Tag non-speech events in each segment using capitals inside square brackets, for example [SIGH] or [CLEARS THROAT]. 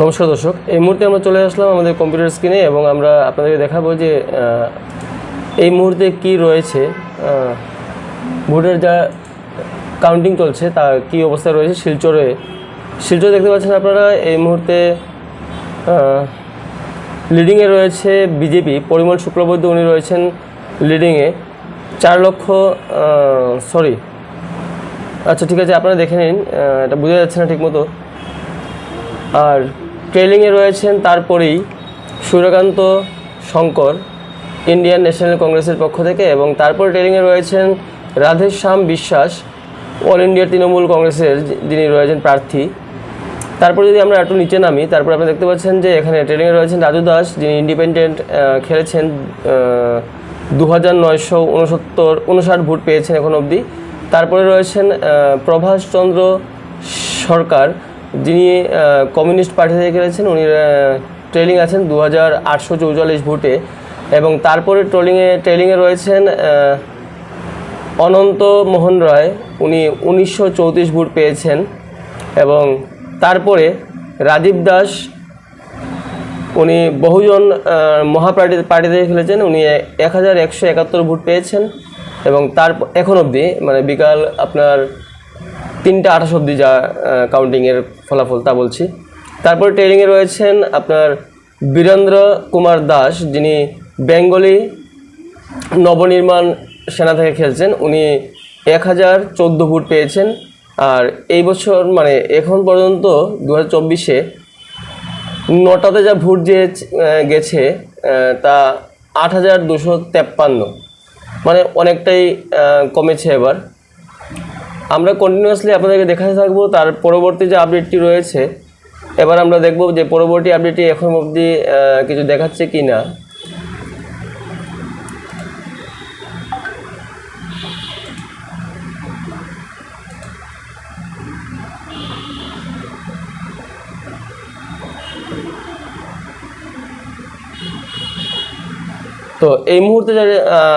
নমস্কার দর্শক, এই মুহূর্তে আমরা চলে আসলাম আমাদের কম্পিউটার স্ক্রিনে এবং আমরা আপনাদেরকে দেখাবো যে এই মুহূর্তে কি রয়েছে ভোটের যা কাউন্টিং চলছে তা কি অবস্থায় রয়েছে শিলচরে। শিলচর দেখতে পাচ্ছেন আপনারা, এই মুহূর্তে লিডিংয়ে রয়েছে বিজেপি পরিমল শুক্লবৈদ্য উনি রয়েছেন লিডিংয়ে চার লক্ষ সরি আচ্ছা ঠিক আছে, আপনারা দেখে নিন এটা বোঝা যাচ্ছে না ঠিকমতো। আর ট্রেলিংয়ে রয়েছেন তারপরেই সূর্যকান্ত শঙ্কর ইন্ডিয়ান ন্যাশনাল কংগ্রেসের পক্ষ থেকে এবং তারপর ট্রেলিংয়ে রয়েছেন রাধেশ্যাম বিশ্বাস অল ইন্ডিয়া তৃণমূল কংগ্রেসের যিনি রয়েছেন প্রার্থী। তারপরে যদি আমরা একটু নিচে নামি তারপর আপনি দেখতে পাচ্ছেন যে এখানে ট্রেলিংয়ে রয়েছেন রাজু দাস যিনি ইন্ডিপেন্ডেন্ট খেলেছেন দু হাজার নয়শো উনসত্তর উনষাট ভোট পেয়েছেন এখন অবধি। তারপরে রয়েছেন আহ, প্রভাষ চন্দ্র সরকার যিনি কমিউনিস্ট পার্টি থেকে খেলেছেন, উনি ট্রেলিং আছেন দু হাজার আটশো চৌচল্লিশ ভোটে এবং তারপরে ট্রোলিংয়ে ট্রেলিংয়ে রয়েছেন অনন্ত মোহন রায়। উনি উনিশশো চৌত্রিশ ভোট পেয়েছেন এবং তারপরে রাজীব দাস, উনি বহুজন মহাপার্টি, পার্টি থেকে খেলেছেন, উনি এক হাজার একশো একাত্তর ভোট পেয়েছেন এবং তার, এখন অবধি মানে বিকাল আপনার তিনটা আঠাশ অব্দি যা কাউন্টিংয়ের ফলাফল তা বলছি। তারপর ট্রেনিংয়ে রয়েছেন আপনার বীরেন্দ্র কুমার দাস, যিনি বেঙ্গলি নবনির্মাণ সেনা থেকে খেলছেন। উনি এক হাজার চোদ্দ ভোট পেয়েছেন। আর এই বছর মানে এখন পর্যন্ত দু হাজার চব্বিশে নটাতে যা ভোট যে গেছে তা আট হাজার দুশো তেপ্পান্ন। মানে অনেকটাই কমেছে এবার। আমরা কন্টিনিউয়াসলি আপনাদেরকে দেখাতে থাকব, তার পরবর্তী যে আপডেটটি রয়েছে, এবার আমরা দেখব যে পরবর্তী আপডেটটি এখন অবধি কিছু দেখাচ্ছে কি না তো এই মুহূর্তে যে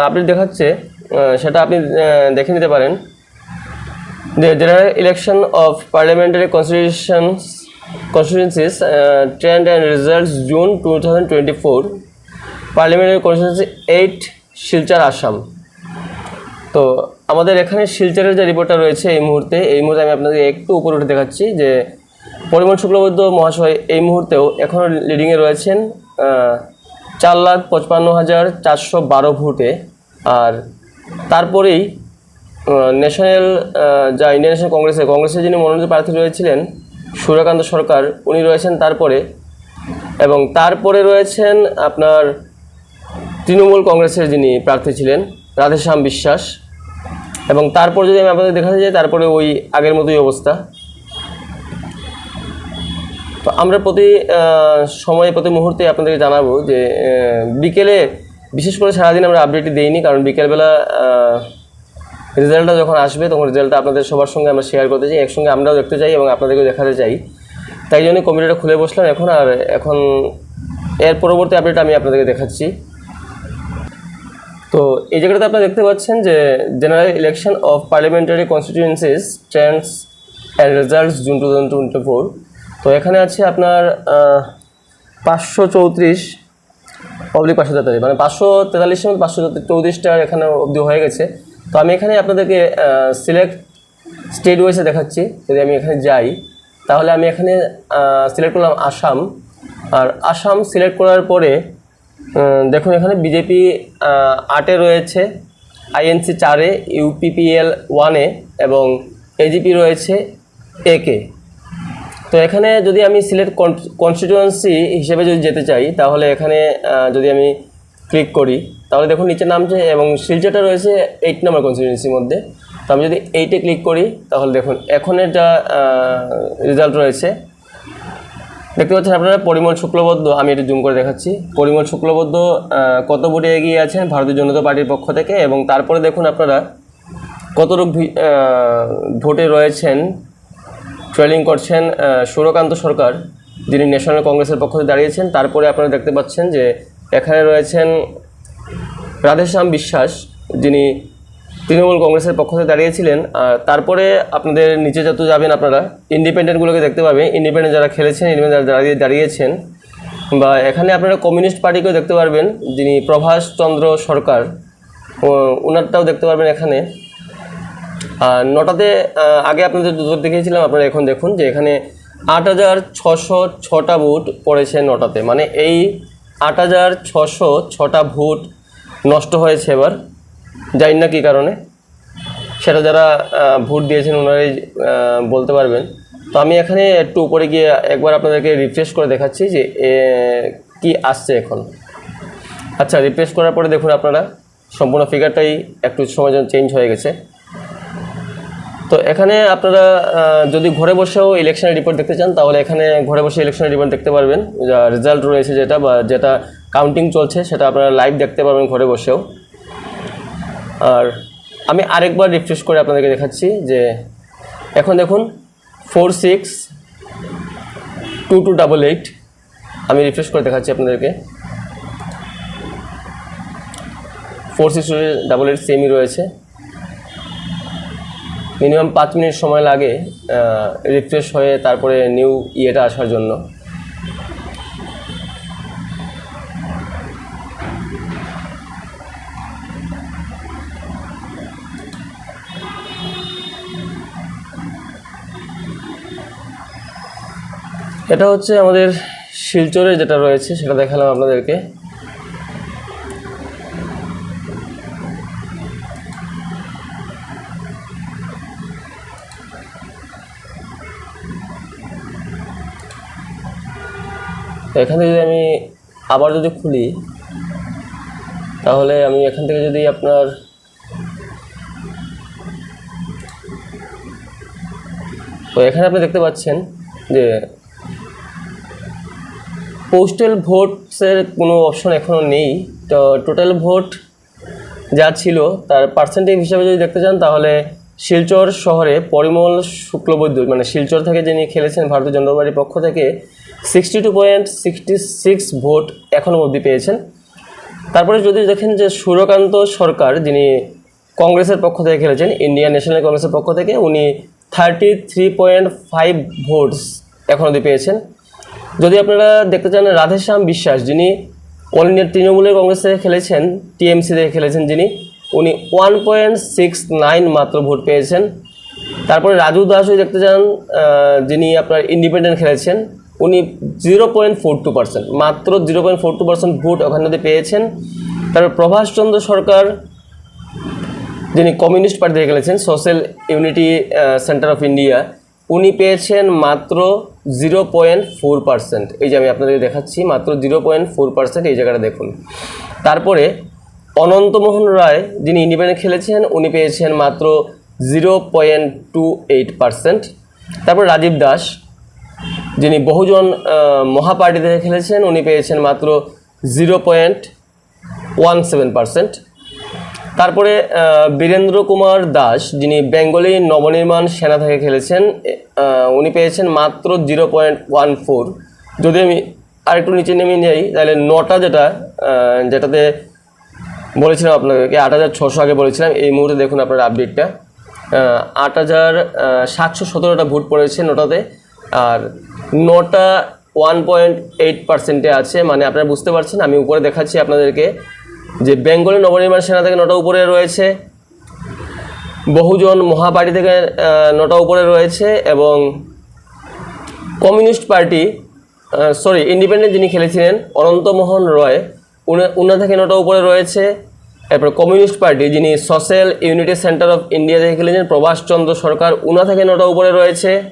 আপডেট দেখাচ্ছে সেটা আপনি দেখে নিতে পারেন। The general election of parliamentary constitutions constituencies uh, trend and results June 2024 parliamentary constituency 8 Silchar Assam তো আমাদের এখানে শিলচরের যে রিপোর্টটা রয়েছে এই মুহূর্তে এই মুহূর্তে আমি আপনাদের একটু উপরে উঠে দেখাচ্ছি যে পরিমল শুক্লবৈদ্য মহাশয় এই মুহূর্তেও এখনও লিডিংয়ে রয়েছেন চার লাখ পঁচপান্ন হাজার চারশো বারো ভোটে। আর তারপরেই ন্যাশনাল যা ইন্ডিয়ান ন্যাশনাল কংগ্রেসের কংগ্রেসের যিনি মনোনীত প্রার্থী রয়েছিলেন সূর্যকান্ত সরকার, উনি রয়েছেন তারপরে। এবং তারপরে রয়েছেন আপনার তৃণমূল কংগ্রেসের যিনি প্রার্থী ছিলেন, রাধেশ্যাম বিশ্বাস। এবং তারপর যদি আমি আপনাদের দেখাতে যাই, তারপরে ওই আগের মতোই অবস্থা। তো আমরা প্রতি সময়ে, প্রতি মুহূর্তে আপনাদেরকে জানাব যে বিকেলে, বিশেষ করে সারাদিন আমরা আপডেটটি দিইনি, কারণ বিকেলবেলা রেজাল্টটা যখন আসবে, তখন রেজাল্টটা আপনাদের সবার সঙ্গে আমরা শেয়ার করতে চাই, একসঙ্গে আমরাও দেখতে চাই এবং আপনাদেরকেও দেখাতে চাই। তাই জন্য কম্পিউটারটা খুলে বসলাম এখন আর এখন এর পরবর্তী আপডেট আমি আপনাদেরকে দেখাচ্ছি। তো এই জায়গাটাতে আপনারা দেখতে পাচ্ছেন যে general election of parliamentary constituencies trends and results June two thousand twenty four তো এখানে আছে আপনার পাঁচশো চৌত্রিশ পাবলিক পাঁচশো তেতাল্লিশ মানে পাঁচশো তেতাল্লিশের মধ্যে পাঁচশো চৌত্রিশটা এখানে অবধি হয়ে গেছে। তো আমি এখানে আপনাদেরকে সিলেক্ট স্টেট ওয়াইসে দেখাচ্ছি। যদি আমি এখানে যাই, তাহলে আমি এখানে সিলেক্ট করলাম আসাম। আর আসাম সিলেক্ট করার পরে দেখুন এখানে বিজেপি আটে রয়েছে আইএনসি চারে ইউপিপিএল ওয়ানে এবং এজিপি রয়েছে একে তো এখানে যদি আমি সিলেক্ট কনস্টিটিউয়েন্সি হিসেবে যদি যেতে চাই, তাহলে এখানে যদি আমি ক্লিক করি তাহলে দেখুন নিচে নামছে এবং শিলচরটা রয়েছে এইট নাম্বার কনস্টিটিউয়েন্সির মধ্যে। তো আমি যদি এইটে ক্লিক করি তাহলে দেখুন এখনের যা রেজাল্ট রয়েছে দেখতে পাচ্ছেন আপনারা পরিমল শুক্লবদ্ধ আমি একটু জুম করে দেখাচ্ছি। পরিমল শুক্লবদ্ধ কত ভোটে এগিয়ে আছেন ভারতীয় জনতা পার্টির পক্ষ থেকে এবং তারপরে দেখুন আপনারা কতটুকু ভোটে রয়েছেন ট্রেলিং করছেন আহ, সূর্যকান্ত সরকার যিনি ন্যাশনাল কংগ্রেসের পক্ষ থেকে দাঁড়িয়েছেন। তারপরে আপনারা দেখতে পাচ্ছেন যে এখানে রয়েছেন রাধেশ্যাম বিশ্বাস, যিনি তৃণমূল কংগ্রেসের পক্ষ থেকে দাঁড়িয়েছিলেন, আর তারপরে আপনাদের নিচে যত যাবেন আপনারা ইন্ডিপেন্ডেন্টগুলোকে দেখতে পাবেন। ইন্ডিপেন্ডেন্ট যারা খেলেছেন ইন্ডিপেন্ডেন্ট যারা দাঁড়িয়ে দাঁড়িয়েছেন, বা এখানে আপনারা কমিউনিস্ট পার্টিকেও দেখতে পারবেন, যিনি প্রভাষ চন্দ্র সরকার ওনারটাও দেখতে পারবেন এখানে। আর নটাতে আগে আপনাদের দুটো দেখিয়েছিলাম, আপনারা এখন দেখুন যে এখানে আট হাজার ছশো ছটা ভোট পড়েছে নটাতে। মানে এই আট হাজার ছশো ছটা ভোট নষ্ট হয়েছে এবার। জানি না কী কারণে। সেটা যারা ভোট দিয়েছেন ওনারাই বলতে পারবেন। তো আমি এখানে একটু উপরে গিয়ে একবার আপনাদেরকে রিফ্রেশ করে দেখাচ্ছি যে কি আসছে এখন। আচ্ছা রিফ্রেশ করার পরে দেখুন আপনারা, সম্পূর্ণ ফিগারটাই একটু সময় চেঞ্জ হয়ে গেছে। তো এখানে আপনারা যদি ঘরে বসেও ইলেকশনের রিপোর্ট দেখতে চান, তাহলে এখানে ঘরে বসে ইলেকশনের রিপোর্ট দেখতে পারবেন। যা রেজাল্ট রয়েছে যেটা বা যেটা কাউন্টিং চলছে, সেটা আপনারা লাইভ দেখতে পাবেন ঘরে বসেও। আর আমি আরেকবার রিফ্রেশ করে আপনাদেরকে দেখাচ্ছি যে, এখন দেখুন four six two two double eight আমি রিফ্রেশ করে দেখাচ্ছি আপনাদেরকে। ফোর সিক্স ডাবল এইট সেমই রয়েছে। মিনিমাম পাঁচ মিনিট সময় লাগে রিফ্রেশ হয়ে তারপরে নিউ ইয়েটা আসার জন্য। এটা হচ্ছে আমাদের শিলচরে যেটা রয়েছে, সেটা দেখালাম আপনাদেরকে। এখান থেকে যদি আমি আবার যদি খুলি, তাহলে আমি এখান থেকে যদি আপনার এখানে আপনি দেখতে পাচ্ছেন যে পোস্টাল ভোটসের কোনো অপশন এখনও নেই। তো টোটাল ভোট যা ছিল, তার পার্সেন্টেজ হিসাবে যদি দেখতে চান, তাহলে শিলচর শহরে পরিমল শুক্লবৈদ্য মানে শিলচর থেকে যিনি খেলেছেন ভারতীয় জনতা পার্টির পক্ষ থেকে sixty two point sixty six vote এখনও অবধি পেয়েছেন। তারপরে যদি দেখেন যে সুরকান্ত সরকার, যিনি কংগ্রেসের পক্ষ থেকে খেলেছেন, ইন্ডিয়ান ন্যাশনাল কংগ্রেসের পক্ষ থেকে, উনি thirty three point five votes এখন অবধি পেয়েছেন। যদি আপনারা দেখতে চান রাধেশ্যাম বিশ্বাস, যিনি অল ইন্ডিয়া তৃণমূলের কংগ্রেস খেলেছেন, টিএমসি থেকে খেলেছেন যিনি, উনি ওয়ান পয়েন্ট সিক্স নাইন মাত্র ভোট পেয়েছেন। তারপরে রাজু দাস দেখতে চান যিনি আপনার ইন্ডিপেন্ডেন্ট খেলেছেন, উনি zero point four two percent মাত্র zero point four two percent vote ওখানে পেয়েছেন। তারপর প্রভাষচন্দ্র সরকার, যিনি কমিউনিস্ট পার্টি খেলেছেন social unity centre of India উনি পেয়েছেন মাত্র জিরো পয়েন্ট ফোর পার্সেন্ট এই যে আমি আপনাদের দেখাচ্ছি মাত্র জিরো পয়েন্ট ফোর পার্সেন্ট এই জায়গাটা দেখুন। তারপরে অনন্তমোহন রায় যিনি ইন্ডিপেন্ডেন্ট খেলেছেন উনি পেয়েছেন মাত্র zero point two eight percent তারপর রাজীব দাস যিনি বহুজন আহ, মহাপার্টি থেকে খেলেছেন উনি পেয়েছেন মাত্র zero point one seven percent তারপরে বীরেন্দ্র কুমার দাস, যিনি বেঙ্গলি নবনির্মাণ সেনা থেকে খেলেছেন উনি পেয়েছেন মাত্র জিরো পয়েন্ট ওয়ান ফোর। যদি আমি আরেকটু নিচে নেমে যাই, তাহলে নটা যেটা যেটাতে বলেছিলাম আপনাদেরকে, আট হাজার ছশো আগে বলেছিলাম, এই মুহূর্তে দেখুন আপনার আপডেটটা আট হাজার সাতশো সতেরোটা ভোট পড়েছে নটাতে, আর নটা ওয়ান পয়েন্ট এইট পার্সেন্টে আছে মানে আপনারা বুঝতে পারছেন, আমি উপরে দেখাচ্ছি আপনাদেরকে। যে বেঙ্গলি নবনির্মাণ সেনা থেকে নটা উপরে রয়েছে, বহুজন মহাপার্টি থেকে নটা উপরে রয়েছে এবং কমিউনিস্ট পার্টি সরি ইন্ডিপেন্ডেন্ট যিনি খেলেছিলেন অনন্তমোহন রয়, উনি- থেকে নটা উপরে রয়েছে। এরপর কমিউনিস্ট পার্টি যিনি social unity centre of India থেকে খেলেছেন, প্রভাষ চন্দ্র সরকার, উনা থেকে নটা উপরে রয়েছে।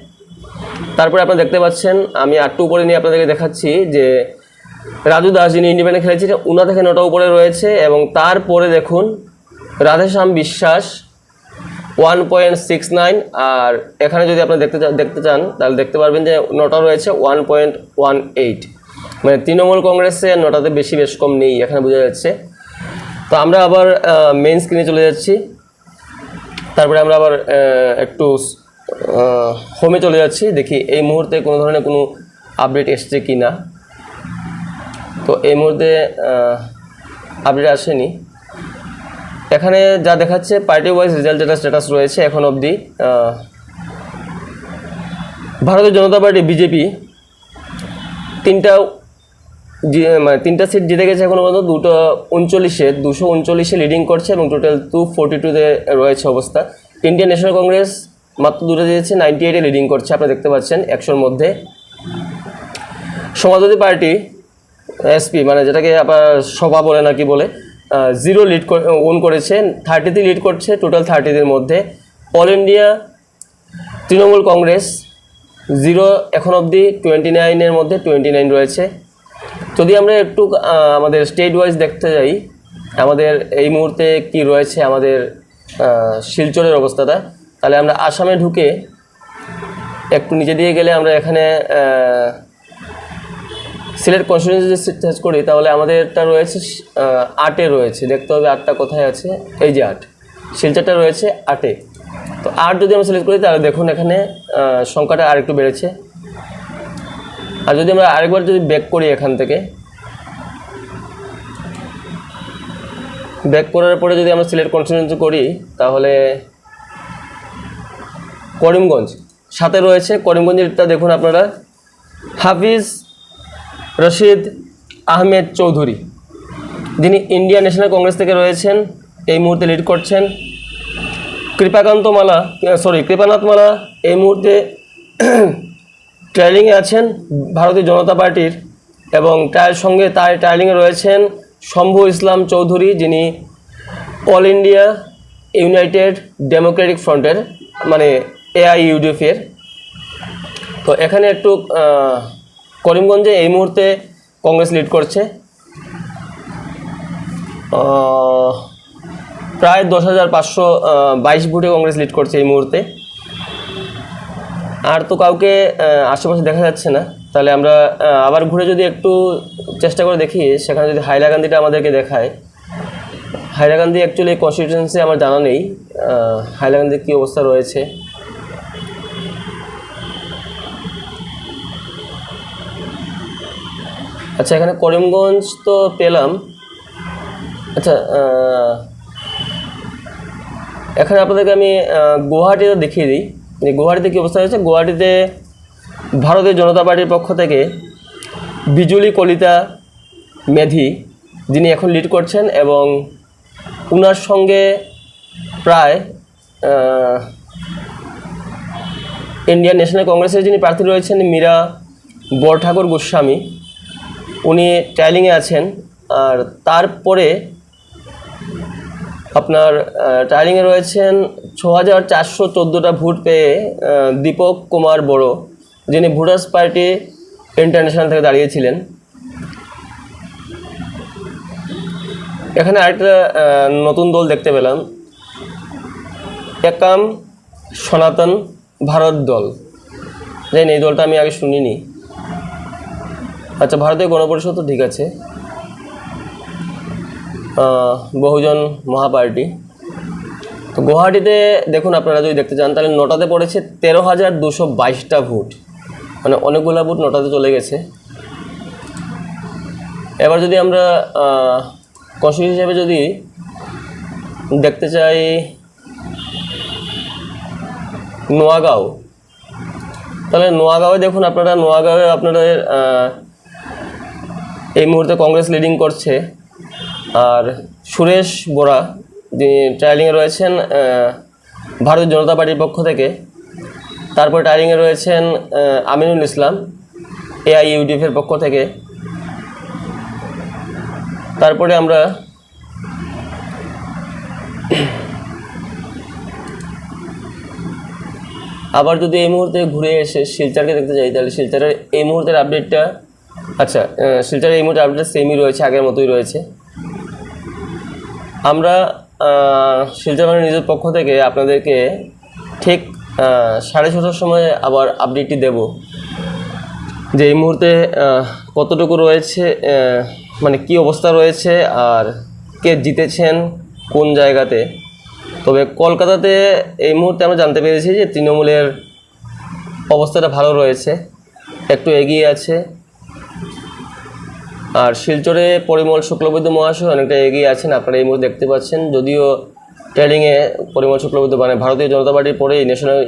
তারপরে আপনারা দেখতে পাচ্ছেন, আমি আটটু উপরে নিয়ে আপনাদেরকে দেখাচ্ছি যে রাজু দাস যিনি ইন্ডিপেন্ডেন্ট খেলেছিলেন উনা থেকে নটা উপরে রয়েছে এবং তারপরে দেখুন Radheshyam Biswas one point six nine আর এখানে যদি আপনি দেখতে চা- দেখতে চান, তাহলে দেখতে পারবেন যে নটা রয়েছে ওয়ান পয়েন্ট ওয়ান এইট মানে তৃণমূল কংগ্রেসে নটাতে বেশি বেশ কম নেই, এখানে বোঝা যাচ্ছে। তো আমরা আবার মেন স্ক্রিনে চলে যাচ্ছি। তারপরে আমরা আবার একটু হোমে চলে যাচ্ছি। দেখি এই মুহূর্তে কোনো ধরনের কোনো আপডেট এসছে কি না তো এই মুহূর্তে আপডেট আসেনি। এখানে যা দেখাচ্ছে পার্টি ওয়াইজ রেজাল্ট যেটা স্ট্যাটাস রয়েছে এখন অবধি ভারতীয় জনতা পার্টি, বিজেপি তিনটা মানে তিনটা সিট জিতে গেছে এখনও পর্যন্ত, দুটো উনচল্লিশে, দুশো উনচল্লিশে লিডিং করছে এবং টোটাল টু ফোর্টি টুতে রয়েছে অবস্থা। ইন্ডিয়ান ন্যাশনাল কংগ্রেস মাত্র দুটো দিয়েছে নাইনটি এইটে লিডিং করছে আপনারা দেখতে পাচ্ছেন, একশোর মধ্যে। সমাজবাদী পার্টি এসপি মানে যেটাকে আপনার সভা বলে নাকি বলে জিরো লিড ওন করেছে থার্টিতে লিড করছে টোটাল থার্টিদের মধ্যে। All India Trinamool Congress zero এখন অবধি টোয়েন্টি নাইনের মধ্যে টোয়েন্টি নাইন রয়েছে। যদি আমরা একটু আমাদের স্টেট ওয়াইজ দেখতে যাই, আমাদের এই মুহূর্তে কি রয়েছে আমাদের শিলচরের অবস্থাটা, তাহলে আমরা আসামে ঢুকে একটু নিচে দিয়ে গেলে আমরা এখানে সিলেট কনস্টিটিউন্সি যদি করি, তাহলে আমাদেরটা রয়েছে আটে রয়েছে। দেখতে হবে আটটা কোথায় আছে। এই যে আট। শিলচরটা রয়েছে আটে। তো আট যদি আমরা সিলেক্ট করি, তাহলে দেখুন এখানে সংখ্যাটা আরেকটু বেড়েছে। আর যদি আমরা আরেকবার যদি ব্যাক করি এখান থেকে ব্যাক করার পরে যদি আমরা সিলেক্ট কনস্টিটিউন্সি করি, তাহলে করিমগঞ্জ। সাথে রয়েছে। করিমগঞ্জেরটা দেখুন আপনারা। হাফিজ রশিদ আহমেদ চৌধুরী। যিনি ইন্ডিয়ান ন্যাশনাল কংগ্রেস থেকে রয়েছেন, এই মুহূর্তে লিড করছেন। কৃপাকান্ত মালা সরি কৃপানাথ মালা এই মুহূর্তে [CLEARS THROAT] ট্রায়ালিংয়ে আছেন ভারতীয় জনতা পার্টির এবং তার সঙ্গে তার ট্রায়ালিংয়ে রয়েছেন শম্ভু ইসলাম চৌধুরী, যিনি অল ইন্ডিয়া ইউনাইটেড ডেমোক্রেটিক ফ্রন্টের মানে এআইইউডিএফের তো এখানে একটু করিমগঞ্জে এই মুহূর্তে কংগ্রেস লিড করছে। প্রায় দশ হাজার পাঁচশো বাইশ ভোটে কংগ্রেস লিড করছে এই মুহূর্তে। আর তো কাউকে আশেপাশে দেখা যাচ্ছে না। তাহলে আমরা আবার ঘুরে যদি একটু চেষ্টা করে দেখি, সেখানে যদি হাইলাকান্দিটা আমাদেরকে দেখায়। হাইলাকান্দি অ্যাকচুয়ালি কনস্টিটিউন্সি আমার জানা নেই। হাইলাকান্দির কী অবস্থা রয়েছে? আচ্ছা এখানে করিমগঞ্জ তো পেলাম। আচ্ছা এখানে আপনাদেরকে আমি গুয়াহাটিতে দেখিয়ে দিই। যে গুয়াহাটিতে কী অবস্থা হয়েছে? গুয়াহাটিতে ভারতীয় জনতা পার্টির পক্ষ থেকে বিজুলি কলিতা মেধি, যিনি এখন লিড করছেন এবং উনার সঙ্গে প্রায় ইন্ডিয়ান ন্যাশনাল কংগ্রেসের যিনি প্রার্থী রয়েছেন, মীরা বরঠাকুর গোস্বামী উনি ট্রায়ালিংয়ে আছেন, আর তারপরে আপনার ট্রায়ালিংয়ে রয়েছেন ছ হাজার চারশো চোদ্দোটা ভোট পেয়ে দীপক কুমার বড়ো, যিনি ভোটার্স পার্টি ইন্টারন্যাশনাল থেকে দাঁড়িয়েছিলেন। এখানে আরেকটা নতুন দল দেখতে পেলাম। একাম সনাতন ভারত দল। জানি এই দলটা আমি আগে শুনিনি। আচ্ছা ভারতীয় গণপরিষদ তো ঠিক আছে। বহুজন মহাপার্টি। তো গুয়াহাটিতে দেখুন আপনারা যদি দেখতে চান, তাহলে নটাতে পড়েছে তেরো হাজার দুশো বাইশটা ভোট। মানে অনেকগুলো ভোট নটাতে চলে গেছে। এবার যদি আমরা কনস্টিটিউশন হিসেবে যদি দেখতে চাই, নোয়াগাঁও। তাহলে নোয়াগাঁওয়ে দেখুন আপনারা, নোয়াগাঁওয়ে আপনাদের এই মুহূর্তে কংগ্রেস লিডিং করছে। আর সুরেশ বোরা, যিনি ট্রায়ালিংয়ে রয়েছেন ভারতীয় জনতা পার্টির পক্ষ থেকে। তারপর ট্রায়ালিংয়ে রয়েছেন আমিনুল ইসলাম এআইইউডিএফের পক্ষ থেকে। তারপরে আমরা আবার যদি এই মুহূর্তে ঘুরে এসে শিলচারকে দেখতে চাই তাহলে শিলচারের এই মুহূর্তের আপডেটটা আচ্ছা আহ, শিলচারের এই মুহূর্তে আপডেট সেমই রয়েছে আগের মতোই রয়েছে। আমরা শিলচর মানে নিজের পক্ষ থেকে আপনাদেরকে ঠিক সাড়ে ছটার সময় আবার আপডেটটি দেব। যে এই মুহূর্তে কতটুকু রয়েছে মানে কি অবস্থা রয়েছে আর কে জিতেছেন কোন জায়গাতে। তবে কলকাতাতে এই মুহূর্তে আমরা জানতে পেরেছি যে তৃণমূলের অবস্থাটা ভালো রয়েছে একটু এগিয়ে আছে। আর শিলচরে পরিমল শুক্লবৈদ্য মহাশয় অনেকটা এগিয়ে আছেন, আপনারা এই মুহূর্তে দেখতে পাচ্ছেন। যদিও ট্রেডিংয়ে পরিমল শুক্লবৈদ্য মানে ভারতীয় জনতা পার্টির পরেই ন্যাশনাল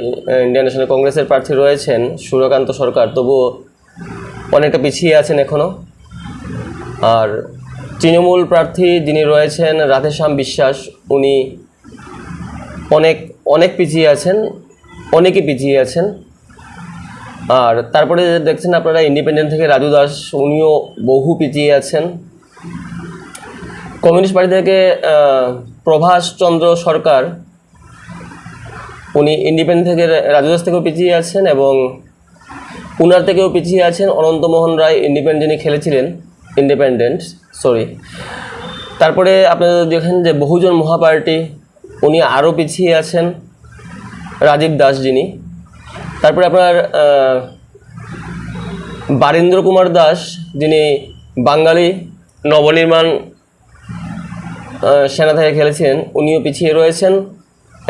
ইন্ডিয়ান ন্যাশনাল কংগ্রেসের প্রার্থী রয়েছেন সূর্যকান্ত সরকার। তবুও অনেকটা পিছিয়ে আছেন এখনও আর তৃণমূল প্রার্থী যিনি রয়েছেন, রাধেশ্যাম বিশ্বাস, উনি অনেক অনেক পিছিয়ে আছেন, অনেকই পিছিয়ে আছেন। আর তারপরে দেখছেন আপনারা ইন্ডিপেন্ডেন্ট থেকে রাজু দাস, উনিও বহু পিছিয়ে আছেন। কমিউনিস্ট পার্টি থেকে প্রভাস চন্দ্র সরকার, উনি ইন্ডিপেন্ডেন্ট থেকে রাজু দাস থেকেও পিছিয়ে আছেন এবং উনার থেকেও পিছিয়ে আছেন অনন্তমোহন রায় ইন্ডিপেন্ডেন্ট যিনি খেলেছিলেন ইন্ডিপেন্ডেন্ট সরি তারপরে আপনারা দেখেন যে বহুজন মহাপার্টি, উনি আরও পিছিয়ে আছেন, রাজীব দাস যিনি। তারপরে আপনার বারীন্দ্র কুমার দাস, যিনি বাঙালি নবনির্মাণ সেনা থেকে খেলেছেন উনিও পিছিয়ে রয়েছেন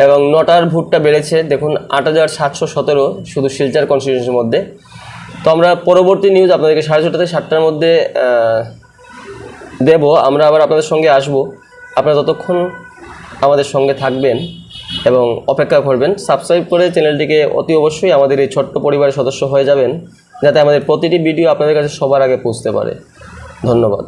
এবং নটার ভোটটা বেড়েছে, দেখুন, আট হাজার সাতশো সতেরো শুধু শিলচার কনস্টিটিউশনের মধ্যে। তো আমরা পরবর্তী নিউজ আপনাদেরকে সাড়ে ছটা থেকে সাতটার মধ্যে দেব। আমরা আবার আপনাদের সঙ্গে আসব। আপনারা ততক্ষণ আমাদের সঙ্গে থাকবেন এবং অপেক্ষা করবেন। সাবস্ক্রাইব করে চ্যানেলটিকে অতি অবশ্যই আমাদের এই ছোট্ট পরিবারের সদস্য হয়ে যাবেন, যাতে আমাদের প্রতিটি ভিডিও আপনাদের কাছে সবার আগে পৌঁছতে পারে। ধন্যবাদ।